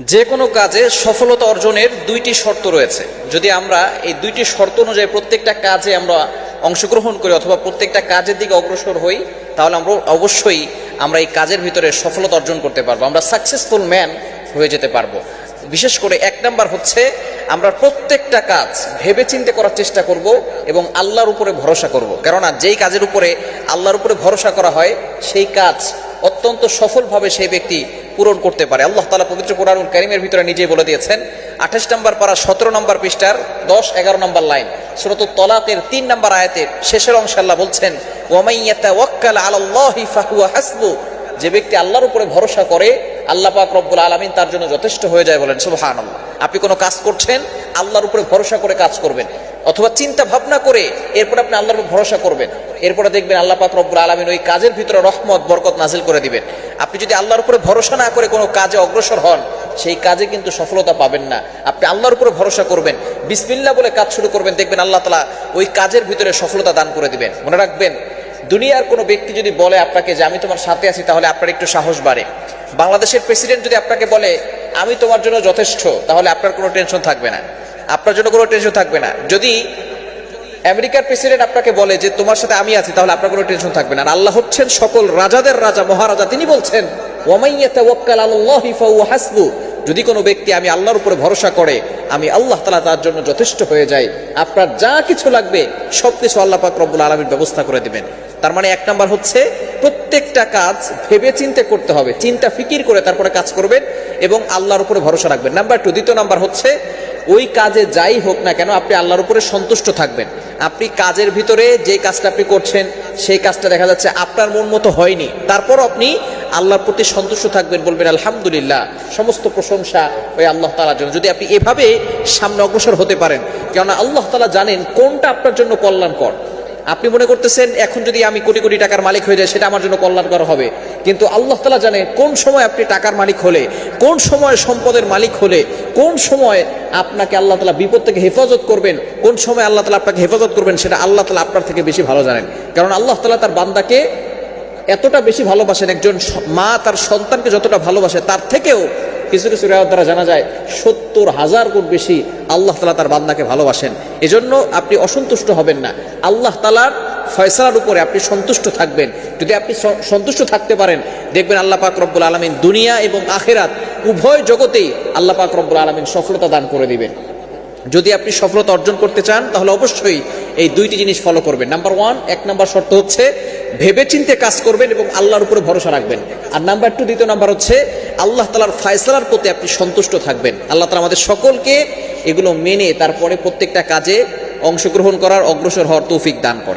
যে কোনো কাজে সফলতা অর্জনের দুইটি শর্ত রয়েছে। যদি আমরা এই দুইটি শর্ত অনুযায়ী প্রত্যেকটা কাজে আমরা অংশগ্রহণ করি অথবা প্রত্যেকটা কাজের দিকে অগ্রসর হই, তাহলে আমরা অবশ্যই আমরা এই কাজের ভিতরে সফলতা অর্জন করতে পারব, আমরা সাকসেসফুল ম্যান হয়ে যেতে পারব। বিশেষ করে এক নাম্বার হচ্ছে, আমরা প্রত্যেকটা কাজ ভেবে চিন্তে করার চেষ্টা করব এবং আল্লাহর উপরে ভরসা করব। কেননা যেই কাজের উপরে আল্লাহর উপরে ভরসা করা হয়, সেই কাজ অত্যন্ত সফলভাবে সেই ব্যক্তি পূরণ করতে পারে। আল্লাহ তালা পবিত্র কোরআনুল করিমের ভিতরে নিজেই বলে দিয়েছেন, আঠাশ নম্বর পারা সতেরো নম্বর পৃষ্ঠার দশ এগারো নম্বর লাইন সুরত তলাকের তিন নম্বর আয়াতের শেষের অংশে আল্লাহ বলছেন যে ব্যক্তি আল্লাহর উপরে ভরসা করে, আল্লাহ পাক রব্বুল আলমিন তার জন্য যথেষ্ট হয়ে যায় বলেন সুবহান আপনি কোনো কাজ করছেন, আল্লাহর উপরে ভরসা করে কাজ করবেন, অথবা চিন্তা ভাবনা করে এরপর আপনি আল্লাহর উপর ভরসা করবেন। এরপরে দেখবেন আল্লাহ পাক রব্বুল আলমিন ওই কাজের ভিতরে রহমত, বরকত নাজিল করে দিবেন। আপনি যদি আল্লাহর উপরে ভরসা না করে কোনো কাজে অগ্রসর হন, সেই কাজে কিন্তু সফলতা পাবেন না। আপনি আল্লাহর উপরে ভরসা করবেন বিসমিল্লা বলে কাজ শুরু করবেন, দেখবেন আল্লাহ তালা ওই কাজের ভিতরে সফলতা দান করে দিবেন। মনে রাখবেন, দুনিয়ার কোনো ব্যক্তি যদি বলে আপনাকে যে আমি তোমার সাথে আছি, তাহলে আপনার একটু সাহস বাড়ে। বাংলাদেশের প্রেসিডেন্ট যদি আপনাকে বলে, আমি তোমার জন্য যথেষ্ট তাহলে আপনার কোনো টেনশন থাকবে না। আপনার জন্য কোনো টেনশন থাকবে না। যদি আমেরিকার প্রেসিডেন্ট আপনাকে বলে যে, তোমার সাথে আমি আছি, তাহলে আপনার কোনো টেনশন থাকবে না। আর আল্লাহ হচ্ছেন সকল রাজাদের রাজা, মহারাজা। তিনি বলছেন যদি কোনো ব্যক্তি আমি আল্লাহর উপরে ভরসা করে, আমি আল্লাহ তালা তার জন্য যথেষ্ট হয়ে যাই। আপনার যা কিছু লাগবে, সব কিছু আল্লাহ পাক রব্বুল আলমীর ব্যবস্থা করে দিবেন। তার মানে এক নাম্বার হচ্ছে, প্রত্যেকটা কাজ ভেবে চিন্তে করতে হবে। চিন্তা, ফিকির করে তারপরে কাজ করবেন এবং আল্লাহর উপরে ভরসা রাখবেন। নাম্বার টু, দ্বিতীয় নাম্বার হচ্ছে ওই কাজে যাই হোক না কেন আপনি আল্লাহর উপরে সন্তুষ্ট থাকবেন। আপনি কাজের ভিতরে যে কাজটা আপনি করছেন, সেই কাজটা দেখা যাচ্ছে আপনার মন মতো হয়নি। তারপর আপনি আল্লাহর প্রতি সন্তুষ্ট থাকবেন, বলবেন, আলহামদুলিল্লাহ। সমস্ত প্রশংসা ওই আল্লাহ তালার জন্য। যদি আপনি এভাবে সামনে অগ্রসর হতে পারেন, কেননা আল্লাহ তালা জানেন কোনটা আপনার জন্য কল্যাণকর। আপনি মনে করতেছেন, এখন যদি আমি কোটি কোটি টাকার মালিক হয়ে যাই, সেটা আমার জন্য কল্যাণকর হবে। কিন্তু আল্লাহ তালা জানে কোন সময় আপনি টাকার মালিক হলে, কোন সময় সম্পদের মালিক হলে, কোন সময় আপনাকে আল্লাহ তালা বিপদ থেকে হেফাজত করবেন, কোন সময় আল্লাহ তালা আপনাকে হেফাজত করবেন, সেটা আল্লাহ তালা আপনার থেকে বেশি ভালো জানেন। কারণ আল্লাহ তালা তার বান্দাকে এতটা বেশি ভালোবাসেন, একজন মা তার সন্তানকে যতটা ভালোবাসে, তার থেকেও কিছু কিছু রেওয়ার দ্বারা জানা যায় সত্তর হাজার গুণ বেশি আল্লাহ তালা তার বান্দাকে ভালোবাসেন। এজন্য আপনি অসন্তুষ্ট হবেন না। আল্লাহ তালার ফয়সালার উপরে আপনি সন্তুষ্ট থাকবেন। যদি আপনি সন্তুষ্ট থাকতে পারেন, দেখবেন আল্লাহ পাক রব্বুল আলমিন দুনিয়া এবং আখেরাত উভয় জগতেই আল্লাহ পাক রব্বুল আলমিন সফলতা দান করে দিবেন। যদি আপনি সফলতা অর্জন করতে চান, তাহলে অবশ্যই এই দুইটি জিনিস ফলো করবেন। নাম্বার ওয়ান এক নাম্বার শর্ত হচ্ছে ভেবে চিন্তে কাজ করবেন এবং আল্লাহর উপরে ভরসা রাখবেন। আর নাম্বার টু দ্বিতীয় নাম্বার হচ্ছে, আল্লাহ তালার ফায়সালার প্রতি আপনি সন্তুষ্ট থাকবেন। আল্লাহ তালা আমাদের সকলকে এগুলো মেনে তারপরে প্রত্যেকটা কাজে অংশগ্রহণ করার অগ্রসর হওয়ার তৌফিক দান করে